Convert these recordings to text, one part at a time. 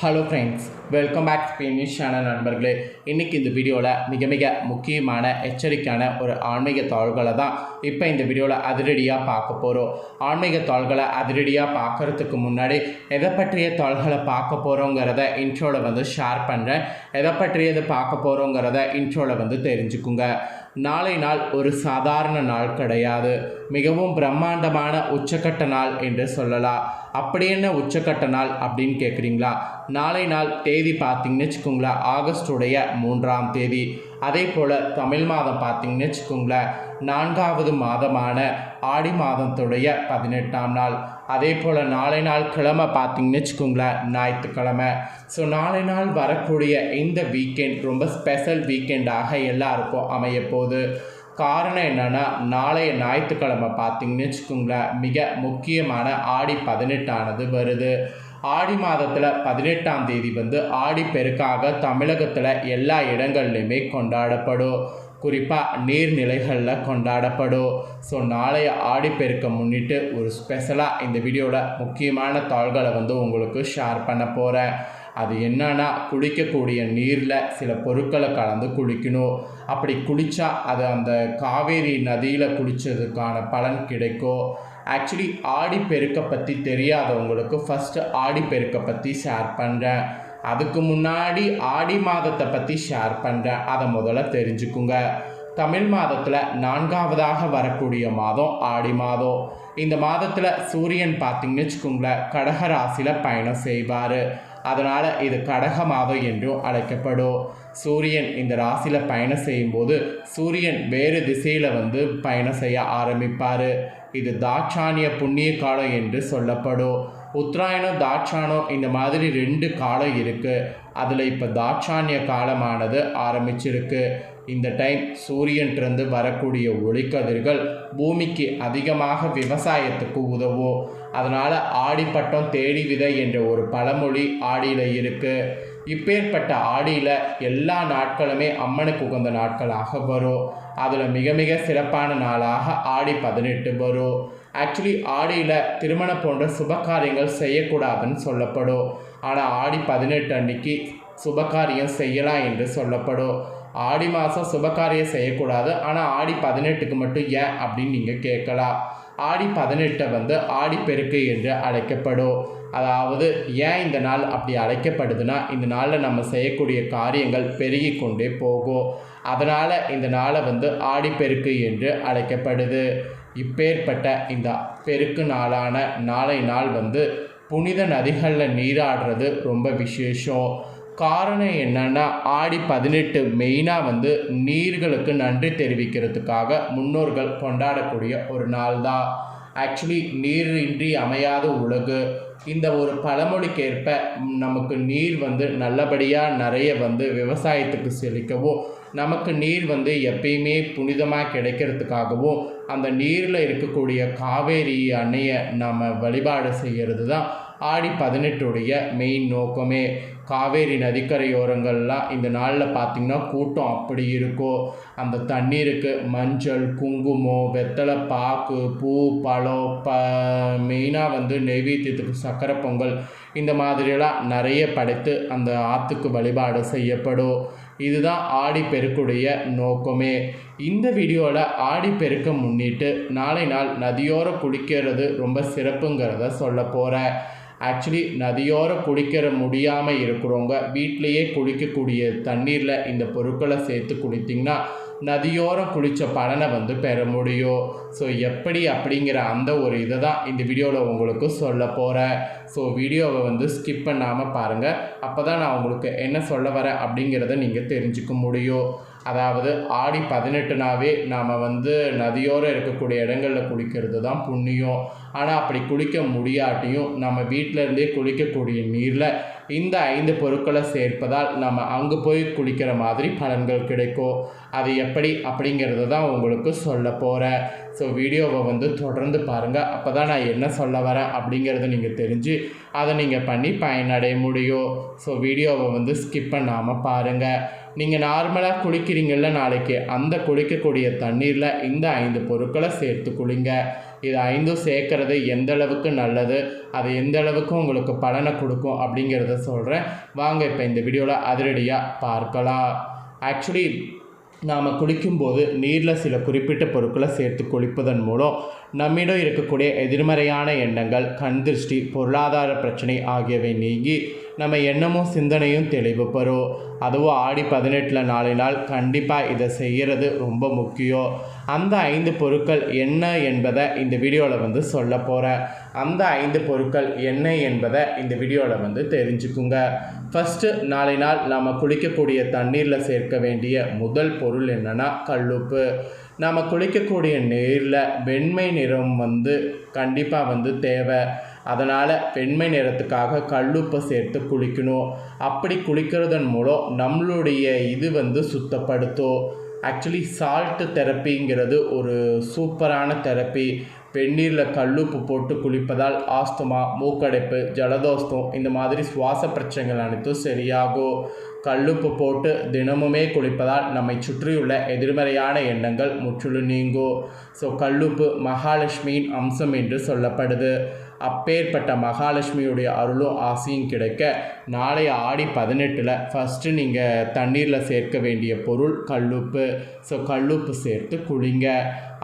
Hello friends welcome back Spanish channel நண்பர்களே. இன்றைக்கி இந்த வீடியோவில் மிக மிக முக்கியமான எச்சரிக்கையான ஒரு ஆன்மீக தாள்களை தான் இப்போ இந்த வீடியோவில் அதிரடியாக பார்க்க போகிறோம் ஆன்மீக தாள்களை அதிரடியாக பார்க்குறதுக்கு முன்னாடி எதை பற்றிய தாள்களை பார்க்க போகிறோங்கிறத இன்ட்ரோவில் வந்து ஷேர் பண்ணுறேன் எதை பற்றியது பார்க்க போகிறோங்கிறத இன்ட்ரோவில் வந்து தெரிஞ்சுக்குங்க. நாளை நாள் ஒரு சாதாரண நாள் கிடையாது. மிகவும் பிரம்மாண்டமான உச்சக்கட்ட நாள் என்று சொல்லலாம். அப்படி என்ன உச்சக்கட்ட நாள் அப்படின்னு கேட்குறீங்களா நாளை நாள் தேதி பார்த்தீங்கன்னு வச்சுக்கோங்களேன். ஆகஸ்டுடைய மூன்றாம் தேதி. அதே போல் தமிழ் மாதம் பார்த்தீங்கன்னு வச்சுக்கோங்களேன் நான்காவது மாதமான ஆடி மாதத்துடைய பதினெட்டாம் நாள். அதே போல் நாளை நாள் கிழமை பார்த்தீங்கன்னு வச்சுக்கோங்களேன் ஞாயிற்றுக்கிழமை. ஸோ நாளை நாள் வரக்கூடிய இந்த வீக்கெண்ட் ரொம்ப ஸ்பெஷல் வீக்கெண்டாக எல்லாருக்கும் அமையப்போகுது. காரணம் என்னென்னா நாளைய ஞாயிற்றுக்கிழமை பார்த்தீங்கன்னு வச்சுக்கோங்களேன் மிக முக்கியமான ஆடி பதினெட்டானது வருது. ஆடி மாதத்தில் பதினெட்டாம் தேதி வந்து ஆடி பெருக்காக தமிழகத்தில் எல்லா இடங்கள்லையுமே கொண்டாடப்படும். குறிப்பாக நீர்நிலைகளில் கொண்டாடப்படும். ஸோ நாளைய ஆடிப்பெருக்கை முன்னிட்டு ஒரு ஸ்பெஷலாக இந்த வீடியோவில் முக்கியமான தாள்களை வந்து உங்களுக்கு ஷேர் பண்ண போகிறேன் அது என்னன்னா குளிக்கக்கூடிய நீரில் சில பொருட்களை கலந்து குளிக்கணும். அப்படி குளித்தா அது அந்த காவேரி நதியில் குளித்ததுக்கான பலன் கிடைக்கும். ஆக்சுவலி ஆடிப்பெருக்கை பற்றி தெரியாதவங்களுக்கு ஃபஸ்ட்டு ஆடிப்பெருக்கை பற்றி ஷேர் பண்ணுறேன் அதுக்கு முன்னாடி ஆடி மாதத்தை பற்றி ஷேர் பண்ணுறேன் அதை முதல்ல தெரிஞ்சுக்குங்க. தமிழ் மாதத்தில் நான்காவதாக வரக்கூடிய மாதம் ஆடி மாதம். இந்த மாதத்தில் சூரியன் பார்த்தீங்கன்னு வச்சுக்கோங்களேன் கடக ராசியில் பயணம் செய்வார். அதனால் இது கடக மாதம் என்றும் அழைக்கப்படும். சூரியன் இந்த ராசியில் பயணம் செய்யும்போது சூரியன் வேறு திசையில் வந்து பயணம் செய்ய ஆரம்பிப்பார். இது தாட்சானிய புண்ணிய காலம் என்று சொல்லப்படும். உத்தராயணம் தாட்சானம் இந்த மாதிரி ரெண்டு காலம் இருக்குது அதில் இப்போ தாட்சானிய காலமானது ஆரம்பிச்சிருக்கு. இந்த டைம் சூரியன்றிருந்து வரக்கூடிய ஒளிக்கதிர்கள் பூமிக்கு அதிகமாக விவசாயத்துக்கு உதவும். அதனால் ஆடிப்பட்டம் தேடி விதை என்ற ஒரு பழமொழி ஆடியில் இருக்குது இப்பேற்பட்ட ஆடியில் எல்லா நாட்களுமே அம்மனுக்கு உகந்த நாட்களாக வரும். அதில் மிக மிக சிறப்பான நாளாக ஆடி பதினெட்டு வரும். ஆக்சுவலி ஆடியில் திருமணம் போன்ற சுபகாரியங்கள் செய்யக்கூடாதுன்னு சொல்லப்படும். ஆனால் ஆடி பதினெட்டு அன்னைக்கு சுபகாரியம் செய்யலாம் என்று சொல்லப்படும். ஆடி மாதம் சுபகாரியம் செய்யக்கூடாது. ஆனால் ஆடி பதினெட்டுக்கு மட்டும் ஏன் அப்படின்னு நீங்கள் கேட்கலாம். ஆடி பதினெட்டை வந்து ஆடிப்பெருக்கு என்று அழைக்கப்படும். அதாவது ஏன் இந்த நாள் அப்படி அழைக்கப்படுதுன்னா இந்த நாளில் நம்ம செய்யக்கூடிய காரியங்கள் பெருகி கொண்டே போகும். அதனால் இந்த நாளை வந்து ஆடிப்பெருக்கு என்று அழைக்கப்படுது. இப்பேற்பட்ட இந்த பெருக்கு நாளான நாளை நாள் வந்து புனித நதிகளில் நீராடுறது ரொம்ப விசேஷம். காரணம் என்னென்னா ஆடி பதினெட்டு மெயினாக வந்து நீர்களுக்கு நன்றி தெரிவிக்கிறதுக்காக முன்னோர்கள் கொண்டாடக்கூடிய ஒரு நாள் தான் ஆக்சுவலி நீரின்றி அமையாத உலகு. இந்த ஒரு பழமொழிக்கேற்ப நமக்கு நீர் வந்து நல்லபடியாக நிறைய வந்து விவசாயத்துக்கு செழிக்கவும் நமக்கு நீர் வந்து எப்பயுமே புனிதமாக கிடைக்கிறதுக்காகவும் அந்த நீரில் இருக்கக்கூடிய காவேரி அணையை நம்ம வழிபாடு செய்கிறது தான் ஆடி பதினெட்டுடைய மெயின் நோக்கமே காவேரி நதிக்கரையோரங்கள்லாம் இந்த நாளில் பார்த்திங்கன்னா கூட்டம் அப்படி இருக்கும் அந்த தண்ணீருக்கு மஞ்சள் குங்குமம் வெத்தலை பாக்கு பூ பழம் ப மெயினாக வந்து நெய்வேத்தியத்துக்கு சக்கரை பொங்கல் இந்த மாதிரியெல்லாம் நிறைய படைத்து அந்த ஆற்றுக்கு வழிபாடு செய்யப்படும். இதுதான் ஆடி பெருக்குடைய நோக்கமே. இந்த வீடியோவில் ஆடி பெருக்க முன்னிட்டு நாளை நாள் நதியோரம் குளிக்கிறது ரொம்ப சிறப்புங்கிறத சொல்ல போகிறேன் ஆக்சுவலி நதியோரம் குளிக்கிற முடியாமல் இருக்கிறவங்க வீட்டிலையே குளிக்கக்கூடிய தண்ணீரில் இந்த பொருட்களை சேர்த்து குளித்திங்கன்னா நதியோரம் குளித்த பலனை வந்து பெற முடியும். ஸோ எப்படி அப்படிங்கிற அந்த ஒரு இதை தான் இந்த வீடியோவில் உங்களுக்கு சொல்ல போகிறேன் ஸோ வீடியோவை வந்து ஸ்கிப் பண்ணாமல் பாருங்கள் அப்போ தான் நான் உங்களுக்கு என்ன சொல்ல வரேன் அப்படிங்கிறத நீங்கள் தெரிஞ்சுக்க முடியும். அதாவது ஆடி பதினெட்டுனாவே நாம் வந்து நதியோரம் இருக்கக்கூடிய இடங்களில் குளிக்கிறது தான் புண்ணியம். ஆனால் அப்படி குளிக்க முடியாட்டியும் நம்ம வீட்டிலேருந்தே குளிக்கக்கூடிய நீரில் இந்த ஐந்து பொருட்களை சேர்ப்பதால் நம்ம அங்கே போய் குளிக்கிற மாதிரி பலன்கள் கிடைக்கும். அது எப்படி? அப்படிங்கிறத தான் உங்களுக்கு சொல்ல போகிறேன் ஸோ வீடியோவை வந்து தொடர்ந்து பாருங்கள் அப்போ தான் நான் என்ன சொல்ல வரேன் அப்படிங்கிறத நீங்கள் தெரிஞ்சு அதை நீங்கள் பண்ணி பயனடைய முடியும். ஸோ வீடியோவை வந்து ஸ்கிப் பண்ணாமல் பாருங்கள் நீங்கள் நார்மலாக குளிக்கிறீங்கள்ல நாளைக்கு அந்த குளிக்கக்கூடிய தண்ணீரில் இந்த ஐந்து பொருட்களை சேர்த்து குளிங்க. இது ஐந்தும் சேர்க்கறது எந்த அளவுக்கு நல்லது அது எந்த அளவுக்கு உங்களுக்கு பலனை கொடுக்கும் அப்படிங்கிறத சொல்கிறேன் வாங்க இப்போ இந்த வீடியோவில் அதிரடியாக பார்க்கலாம். ஆக்சுவலி நாம் குளிக்கும்போது நீரில் சில குறிப்பிட்ட பொருட்களை சேர்த்து குளிப்பதன் மூலம் நம்மிடம் இருக்கக்கூடிய எதிர்மறையான எண்ணங்கள் கண் திருஷ்டி பொருளாதார பிரச்சனை ஆகியவை நீங்கி நம்ம எண்ணமும் சிந்தனையும் தெளிவு பெறும் அதுவும் ஆடி பதினெட்டில் நாலு நாள் கண்டிப்பாக இதை செய்கிறது ரொம்ப முக்கியம் அந்த ஐந்து பொருட்கள் என்ன என்பதை இந்த வீடியோவில் வந்து சொல்ல போகிறேன் அந்த ஐந்து பொருட்கள் என்ன என்பதை இந்த வீடியோவில் வந்து தெரிஞ்சுக்குங்க. ஃபஸ்ட்டு நாளை நாள் நாம் குளிக்கக்கூடிய தண்ணீரில் சேர்க்க வேண்டிய முதல் பொருள் என்னென்னா கல்லுப்பு. நாம் குளிக்கக்கூடிய நீரில் வெண்மை நிறம் வந்து கண்டிப்பாக வந்து தேவை. அதனால் வெண்மை நிறத்துக்காக கல்லுப்பை சேர்த்து குளிக்கணும். அப்படி குளிக்கிறதன் மூலம் நம்மளுடைய இது வந்து சுத்தப்படுத்தும். ஆக்சுவலி சால்ட்டு தெரப்பிங்கிறது ஒரு சூப்பரான தெரப்பி வெந்நீரில் கல்லுப்பு போட்டு குளிப்பதால் ஆஸ்துமா மூக்கடைப்பு ஜலதோஷம் இந்த மாதிரி சுவாச பிரச்சனைகள் அனைத்தும் சரியாகும். கல்லுப்பு போட்டு தினமுமே குளிப்பதால் நம்மை சுற்றியுள்ள எதிர்மறையான எண்ணங்கள் முற்றிலும் நீங்கும். ஸோ கல்லுப்பு மகாலட்சுமியின் அம்சம் என்று சொல்லப்படுது. அப்பேற்பட்ட மகாலட்சுமியுடைய அருளும் ஆசையும் கிடைக்க நாளை ஆடி பதினெட்டில் ஃபஸ்ட்டு நீங்கள் தண்ணீரில் சேர்க்க வேண்டிய பொருள் கல்லுப்பு. ஸோ கல்லுப்பு சேர்த்து குளிங்க.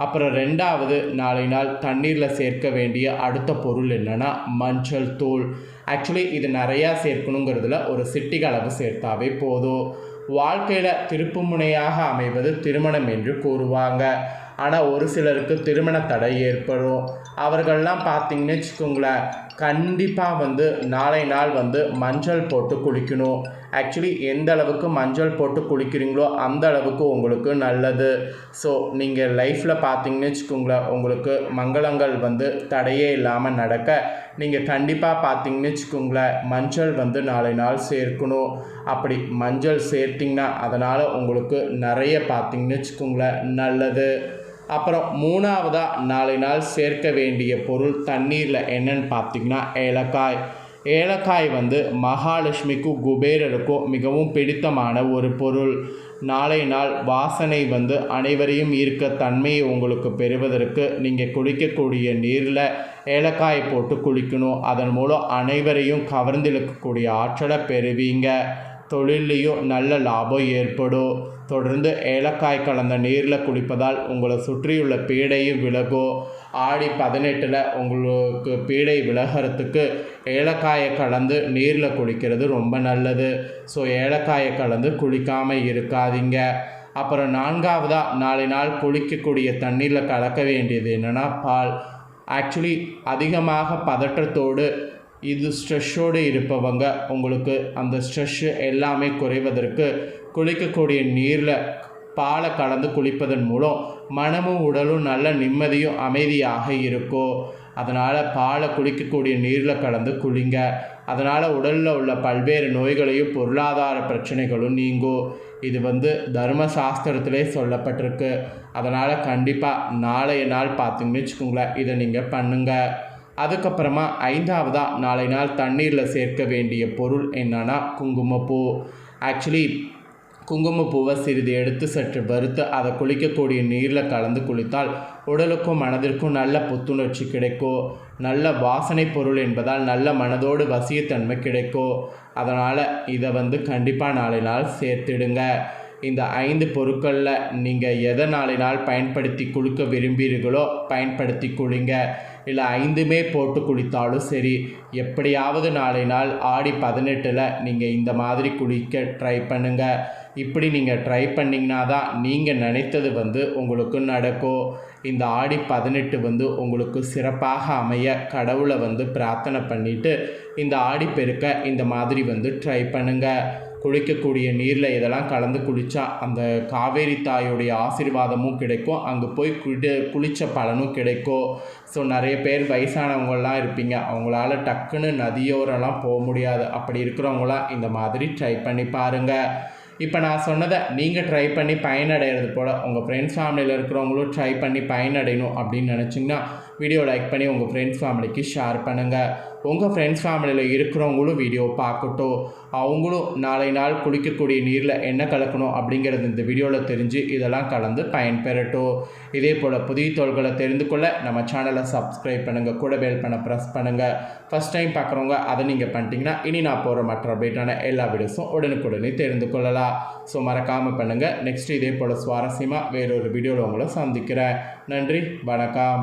அப்புறம் ரெண்டாவது நாளை நாள் தண்ணீரில் சேர்க்க வேண்டிய அடுத்த பொருள் என்னென்னா மஞ்சள் தூள். ஆக்சுவலி இது நிறையா சேர்க்கணுங்கிறதுல ஒரு சிட்டிக அளவு சேர்த்தாவே போதும். வாழ்க்கையில் திருப்புமுனையாக அமைவது திருமணம் என்று கூறுவாங்க. ஆனால் ஒரு சிலருக்கு திருமண தடை ஏற்படும். அவர்கள்லாம் பார்த்தீங்கன்னு வச்சுக்கோங்களேன் கண்டிப்பாக வந்து நாளை நாள் வந்து மஞ்சள் போட்டு குளிக்கணும். ஆக்சுவலி எந்த அளவுக்கு மஞ்சள் போட்டு குளிக்கிறீங்களோ அந்த அளவுக்கு உங்களுக்கு நல்லது. ஸோ நீங்கள் லைஃப்பில் பார்த்தீங்கன்னு வச்சுக்கோங்களேன் உங்களுக்கு மங்களங்கள் வந்து தடையே இல்லாமல் நடக்க நீங்கள் கண்டிப்பாக பார்த்தீங்கன்னு வச்சுக்கோங்களேன் மஞ்சள் வந்து நாளை நாள் சேர்க்கணும். அப்படி மஞ்சள் சேர்த்திங்கன்னா அதனால் உங்களுக்கு நிறைய பார்த்தீங்கன்னு வச்சுக்கோங்களேன் நல்லது. அப்புறம் மூணாவதாக நாளை நாள் சேர்க்க வேண்டிய பொருள் தண்ணீரில் என்னன்னு பார்த்தீங்கன்னா ஏலக்காய். ஏலக்காய் வந்து மகாலட்சுமிக்கும் குபேரருக்கும் மிகவும் பிடித்தமான ஒரு பொருள். நாளை நாள் வாசனை வந்து அனைவரையும் ஈர்க்க தன்மையை உங்களுக்கு பெறுவதற்கு நீங்கள் குளிக்கக்கூடிய நீரில் ஏலக்காய் போட்டு குளிக்கணும். அதன் மூலம் அனைவரையும் கவர்ந்திழுக்கக்கூடிய ஆற்றலை பெறுவீங்க. தொழிலையும் நல்ல லாபம் ஏற்படும். தொடர்ந்து ஏலக்காய் கலந்த நீரில் குளிப்பதால் உங்களை சுற்றியுள்ள பீடையும் விலகும் ஆடி பதினெட்டில் உங்களுக்கு பீடை விலகிறதுக்கு ஏலக்காயை கலந்து நீரில் குளிக்கிறது ரொம்ப நல்லது. ஸோ ஏலக்காயை கலந்து குளிக்காமல் இருக்காதீங்க. அப்புறம் நான்காவதாக நாலு நாள் குளிக்கக்கூடிய தண்ணீரில் கலக்க வேண்டியது என்னென்னா பால். ஆக்சுவலி அதிகமாக பதற்றத்தோடு இது ஸ்ட்ரெஸ்ஸோடு இருப்பவங்க உங்களுக்கு அந்த ஸ்ட்ரெஸ்ஸு எல்லாமே குறைவதற்கு குளிக்கக்கூடிய நீரில் பாலை கலந்து குளிப்பதன் மூலம் மனமும் உடலும் நல்ல நிம்மதியும் அமைதியாக இருக்கும் அதனால் பாலை குளிக்கக்கூடிய நீரில் கலந்து குளிங்க. அதனால் உடலில் உள்ள பல்வேறு நோய்களையும் பொருளாதார பிரச்சனைகளும் நீங்கும் இது வந்து தர்ம சாஸ்திரத்திலே சொல்லப்பட்டிருக்கு. அதனால் கண்டிப்பாக நாளைய நாள் பார்த்தீங்கன்னு வச்சுக்கோங்களேன் இதை நீங்கள் பண்ணுங்கள் அதுக்கப்புறமா ஐந்தாவதாக நாளை நாள் தண்ணீரில் சேர்க்க வேண்டிய பொருள் என்னன்னா குங்குமப்பூ. ஆக்சுவலி குங்குமப்பூவை சிறிது எடுத்து சற்று வறுத்து அதை குளிக்கக்கூடிய நீரில் கலந்து குளித்தால் உடலுக்கும் மனதிற்கும் நல்ல புத்துணர்ச்சி கிடைக்கும் நல்ல வாசனை பொருள் என்பதால் நல்ல மனதோடு வசியத்தன்மை கிடைக்கும் அதனால் இதை வந்து கண்டிப்பாக நாளை நாள் சேர்த்துடுங்க. இந்த ஐந்து பொருட்களில் நீங்கள் எதை நாளை நாள் பயன்படுத்தி குளிக்க விரும்புகிறீர்களோ பயன்படுத்தி குளிங்க. இல்லை ஐந்துமே போட்டு குளித்தாலும் சரி எப்படியாவது நாளை நாள் ஆடி பதினெட்டில் நீங்கள் இந்த மாதிரி குளிக்க ட்ரை பண்ணுங்கள் இப்படி நீங்கள் ட்ரை பண்ணிங்கன்னா தான் நீங்கள் நினைத்தது வந்து உங்களுக்கு நடக்கும் இந்த ஆடி பதினெட்டு வந்து உங்களுக்கு சிறப்பாக அமைய கடவுளை வந்து பிரார்த்தனை பண்ணிவிட்டு இந்த ஆடி பெருக்க இந்த மாதிரி வந்து ட்ரை பண்ணுங்கள் குளிக்கக்கூடிய நீரில் இதெல்லாம் கலந்து குளித்தா அந்த காவேரி தாயோடைய ஆசீர்வாதமும் கிடைக்கும். அங்கே போய் குளி குளித்த பலனும் கிடைக்கும் ஸோ நிறைய பேர் வயசானவங்களாம் இருப்பீங்க. அவங்களால டக்குன்னு நதியோரெல்லாம் போக முடியாது. அப்படி இருக்கிறவங்களாம் இந்த மாதிரி ட்ரை பண்ணி பாருங்கள் இப்போ நான் சொன்னதை நீங்கள் ட்ரை பண்ணி பயனடைகிறது போல் உங்கள் ஃப்ரெண்ட்ஸ் ஃபேமிலியில் இருக்கிறவங்களும் ட்ரை பண்ணி பயனடையணும் அப்படின்னு நினச்சிங்கன்னா வீடியோ லைக் பண்ணி உங்கள் ஃப்ரெண்ட்ஸ் ஃபேமிலிக்கு ஷேர் பண்ணுங்கள் உங்கள் ஃப்ரெண்ட்ஸ் ஃபேமிலியில் இருக்கிறவங்களும் வீடியோ பார்க்கட்டும். அவங்களும் நாளை நாள் குளிக்கக்கூடிய நீரில் என்ன கலக்கணும் அப்படிங்கிறது இந்த வீடியோவில் தெரிஞ்சு இதெல்லாம் கலந்து பயன்பெறட்டும். இதே போல் புதிய தோள்களை தெரிந்து கொள்ள நம்ம சேனலை சப்ஸ்கிரைப் பண்ணுங்கள் கூட பெல் பண்ண ப்ரெஸ் பண்ணுங்கள் ஃபஸ்ட் டைம் பார்க்குறவங்க அதை நீங்கள் பண்ணிட்டீங்கன்னா இனி நான் போகிற மற்ற அப்டேட்டான எல்லா வீடியோஸும் உடனுக்குடனே தெரிந்து கொள்ளலாம். ஸோ மறக்காமல் பண்ணுங்கள் நெக்ஸ்ட் இதே போல் சுவாரஸ்யமாக வேறொரு வீடியோவில் உங்களை சந்திக்கிறேன். நன்றி. வணக்கம்.